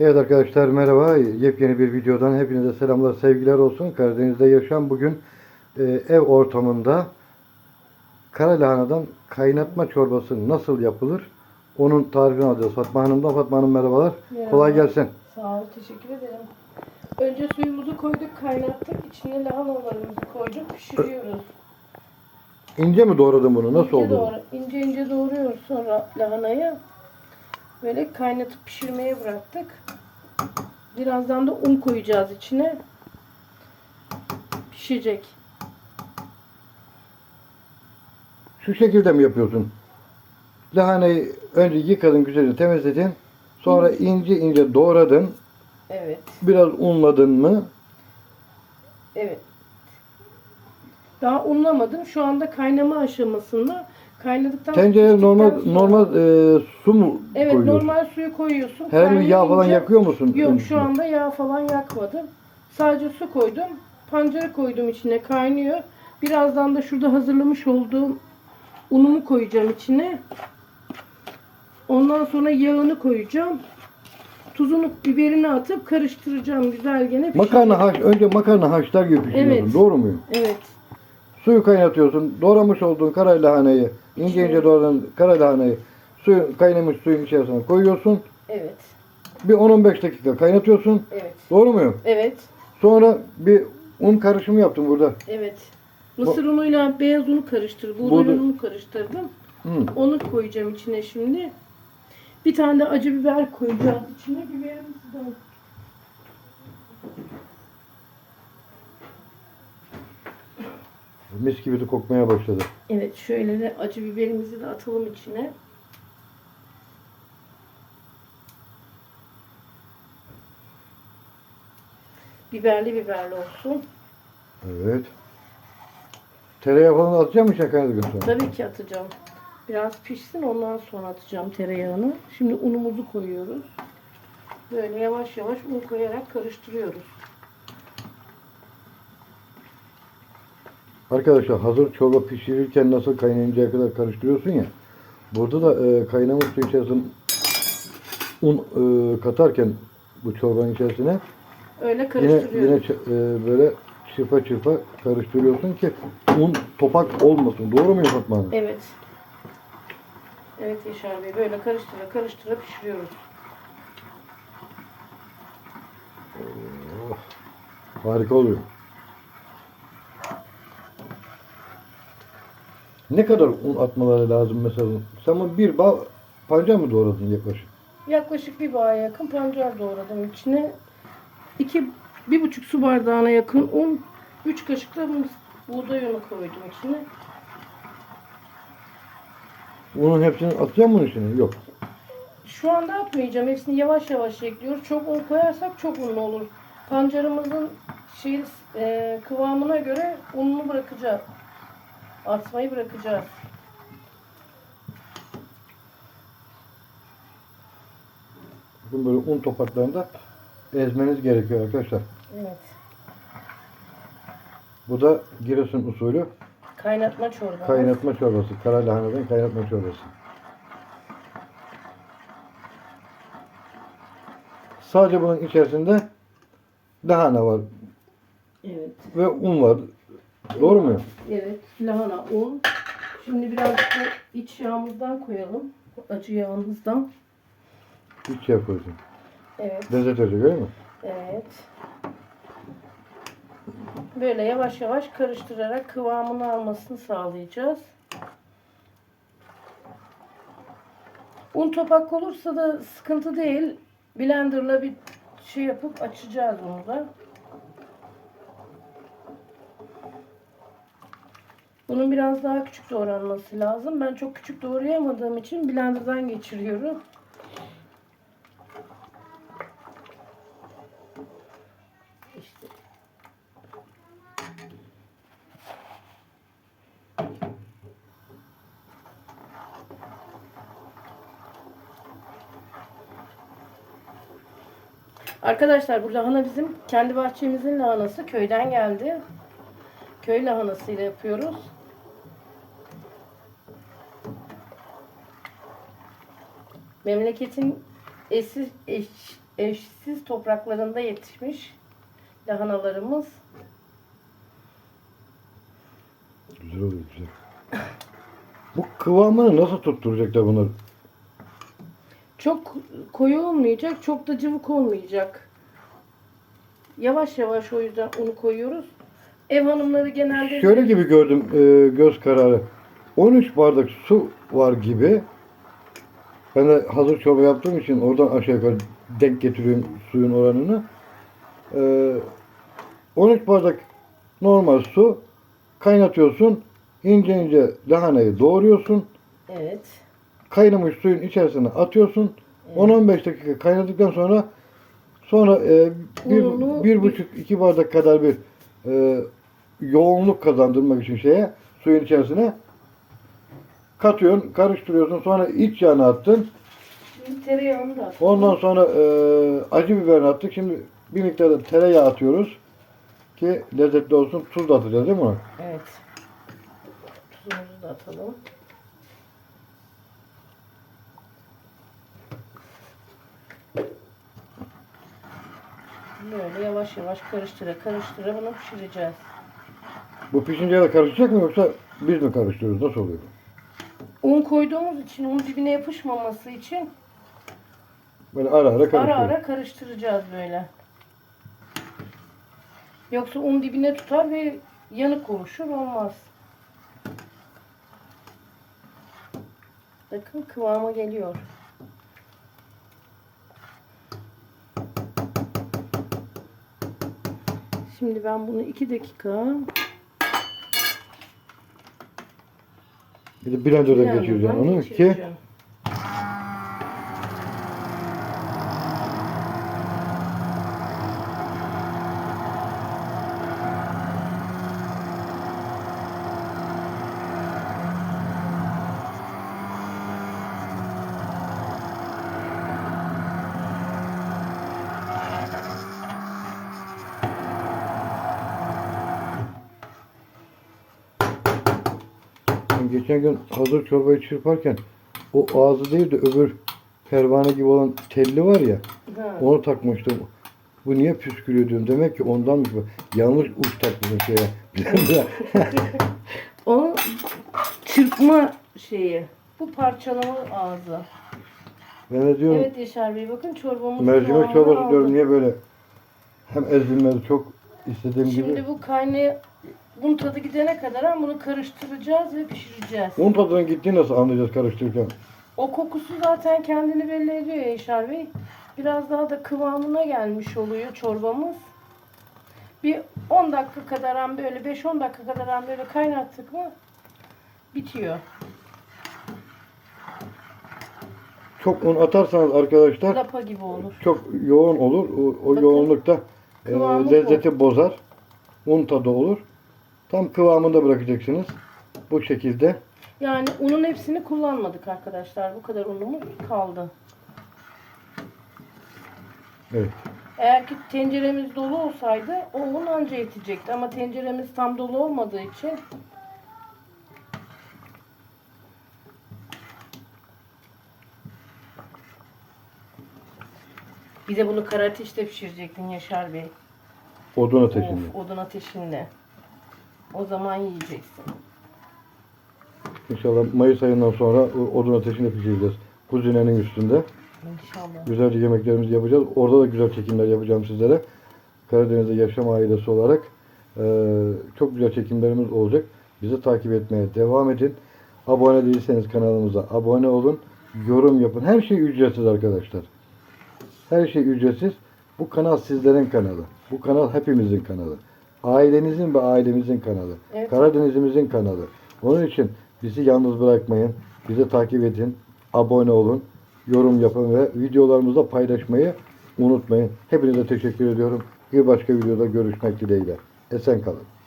Evet arkadaşlar merhaba. Yepyeni bir videodan hepinize selamlar, sevgiler olsun. Karadeniz'de yaşam bugün e, ev ortamında kara lahanadan kaynatma çorbası nasıl yapılır? Onun tarifini alacağız. Fatma Hanım'dan. Fatma Hanım merhabalar. Merhaba. Kolay gelsin. Sağ ol, teşekkür ederim. Önce suyumuzu koyduk, kaynattık. İçine lahanalarımızı koyduk, pişiriyoruz. İnce mi doğradın bunu? Nasıl ince oldu? Doğru, ince ince doğruyoruz sonra lahanayı. Böyle kaynatıp pişirmeye bıraktık. Birazdan da un koyacağız içine. Pişecek. Şu şekilde mi yapıyorsun? Lahanayı önce yıkadın, güzelce temizledin. Sonra ince ince doğradın. Evet, Biraz unladın mı? evet. Daha unlamadım. Şu anda kaynama aşamasında. Kaynadıktan Tencereye normal sonra- normal e, su mu Evet koyuyorsun? normal suyu koyuyorsun. Herhangi bir yağ falan Kaynayınca- yakıyor musun? Yok öncesinde? şu anda yağ falan yakmadım. Sadece su koydum. Pancarı koydum içine kaynıyor. Birazdan da şurada hazırlamış olduğum unumu koyacağım içine. Ondan sonra yağını koyacağım. Tuzunu, biberini atıp karıştıracağım güzel gene. Makarna haş, önce makarna haşlar gibi pişiriyorsun. Evet. Doğru muyum? Evet. Suyu kaynatıyorsun. Doğramış olduğun kara lahanayı, ince ince doğradığın kara lahanayı suyu, kaynamış suyun içerisine koyuyorsun. Evet. Bir 10-15 dakika kaynatıyorsun. Evet. Doğru muyum? Evet. Sonra bir un karışımı yaptım burada. Evet. Mısır unuyla beyaz unu karıştırdım. Buğday Buğday- ununu karıştırdım. Hı. Onu koyacağım içine şimdi. Bir tane de acı biber koyacağız içine. Biberimizi de Mis gibi de kokmaya başladı. Evet şöyle de acı biberimizi de atalım içine. Biberli biberli olsun. Evet. Tereyağı falan atacağım mı şakaydı gün sonra? Tabii ki atacağım. Biraz pişsin ondan sonra atacağım tereyağını. Şimdi unumuzu koyuyoruz. Böyle yavaş yavaş un koyarak karıştırıyoruz. Arkadaşlar hazır çorba pişirirken nasıl kaynayıncaya kadar karıştırıyorsun ya. Burada da e, kaynamış su içerisine un e, katarken bu çorbanın içerisine Öyle yine, yine e, böyle çırpa çırpa karıştırıyorsun ki un topak olmasın. Doğru mu Fatma Hanım? Evet. Evet Yaşar Bey böyle karıştıra karıştıra pişiriyoruz. Harika oluyor. Ne kadar un atmaları lazım mesela? Sen bunu bir bağ pancar mı doğradın yaklaşık? Yaklaşık bir bağa yakın pancar doğradım içine. İki, bir buçuk su bardağına yakın un. Üç kaşık da buğday unu koydum içine. Unun hepsini atacağım mı içine? Yok. Şu anda atmayacağım. Hepsini yavaş yavaş ekliyoruz. Çok un koyarsak çok unlu olur. Pancarımızın şey, e, kıvamına göre ununu bırakacağız. Atmayı bırakacağız. Bakın böyle un topaklarında ezmeniz gerekiyor arkadaşlar. Evet. Bu da Giresun usulü Kaynatma çorbamız. kaynatma çorbası. Kara lahanadan kaynatma çorbası. Sadece bunun içerisinde lahana var Evet. ve un var. Doğru mu? Evet, lahana, un. Şimdi birazcık da iç yağımızdan koyalım. Acı yağımızdan. Hiç şey yapıyorsun. Evet, verecek öyle mi? evet. Böyle yavaş yavaş karıştırarak kıvamını almasını sağlayacağız. Un topak olursa da sıkıntı değil. Blenderla bir şey yapıp açacağız onu da. Bunun biraz daha küçük doğranması lazım. Ben çok küçük doğrayamadığım için blenderdan geçiriyorum. Arkadaşlar bu lahana bizim kendi bahçemizin lahanası. Köyden geldi. Köy lahanasıyla yapıyoruz. Memleketin eski, eş- eşsiz topraklarında yetişmiş lahanalarımız. Güzel oluyor güzel. Bu kıvamını nasıl tutturacaklar bunlar? Çok koyu olmayacak, çok da cıvık olmayacak. Yavaş yavaş o yüzden unu koyuyoruz. Ev hanımları genelde Şöyle gibi gördüm e, göz kararı. 13 bardak su var gibi. Ben de hazır çorba yaptığım için oradan aşağı yukarı denk getiriyorum suyun oranını. E, 13 bardak normal su kaynatıyorsun. İnce ince lahanayı doğruyorsun. evet. Kaynamış suyun içerisine atıyorsun. 10-15 dakika kaynadıktan sonra sonra e, bir, Ununu bir- buçuk iki bardak kadar bir e, yoğunluk kazandırmak için şeye suyun içerisine katıyorsun, karıştırıyorsun. Sonra iç yağını attın. Tereyağını da atalım. Ondan sonra e, acı biberini attık. Şimdi bir miktar da tereyağı atıyoruz ki lezzetli olsun. Tuz da atacağız değil mi ona? Evet. Tuzumuzu da atalım. Böyle yavaş yavaş karıştıra karıştıra bunu pişireceğiz. Bu pişince de karışacak mı yoksa biz mi karıştırıyoruz? Nasıl oluyor? Un koyduğumuz için un dibine yapışmaması için Böyle ara ara karıştırıyoruz. ara ara karıştıracağız böyle. Yoksa un dibine tutar ve yanık oluşur olmaz. Bakın kıvama geliyor. Şimdi ben bunu 2 dakika Bir de blenderdan geçireceğim blenderdan onu ki geçen gün hazır çorbayı çırparken o ağzı değil de öbür pervane gibi olan telli var ya Ha. onu takmıştım. Bu niye püskürüyor diyorum. Demek ki ondanmış bu. Yanlış uç takmışım şeye. O çırpma şeyi. Bu parçalama ağzı. ben de diyorum Evet Yaşar Bey bakın çorbamız mercimek çorbası diyorum niye böyle hem ezilmez çok istediğim Şimdi gibi. bu kaynaya bunun tadı gidene kadar ama bunu karıştıracağız ve pişireceğiz. Un tadının gittiğini nasıl anlayacağız karıştırırken? O kokusu zaten kendini belli ediyor Yaşar Bey. Biraz daha da kıvamına gelmiş oluyor çorbamız. Bir 10 dakika kadar an böyle 5-10 dakika kadar an böyle kaynattık mı bitiyor. Çok un atarsanız arkadaşlar Lapa gibi olur. çok yoğun olur. O, o Bakın, yoğunlukta e, kıvamı lezzeti bozar. Un tadı olur. Tam kıvamında bırakacaksınız. Bu şekilde. Yani unun hepsini kullanmadık arkadaşlar. Bu kadar unumuz kaldı. Evet. Eğer ki tenceremiz dolu olsaydı o un anca yetecekti. Ama tenceremiz tam dolu olmadığı için bir de bunu kara ateşte pişirecektin Yaşar Bey. Odun ateşinde. Of, odun ateşinde. O zaman yiyeceksin. İnşallah Mayıs ayından sonra odun ateşinde pişireceğiz. Kuzinenin üstünde. İnşallah. Güzelce yemeklerimizi yapacağız. Orada da güzel çekimler yapacağım sizlere. Karadeniz'de yaşam ailesi olarak eee, çok güzel çekimlerimiz olacak. Bizi takip etmeye devam edin. Abone değilseniz kanalımıza abone olun. Yorum yapın. Her şey ücretsiz arkadaşlar. Her şey ücretsiz. Bu kanal sizlerin kanalı. Bu kanal hepimizin kanalı. Ailenizin ve ailemizin kanalı. Evet. Karadeniz'imizin kanalı. Onun için bizi yalnız bırakmayın. Bizi takip edin. Abone olun. Yorum yapın ve videolarımızda paylaşmayı unutmayın. Hepinize teşekkür ediyorum. Bir başka videoda görüşmek dileğiyle. Esen kalın.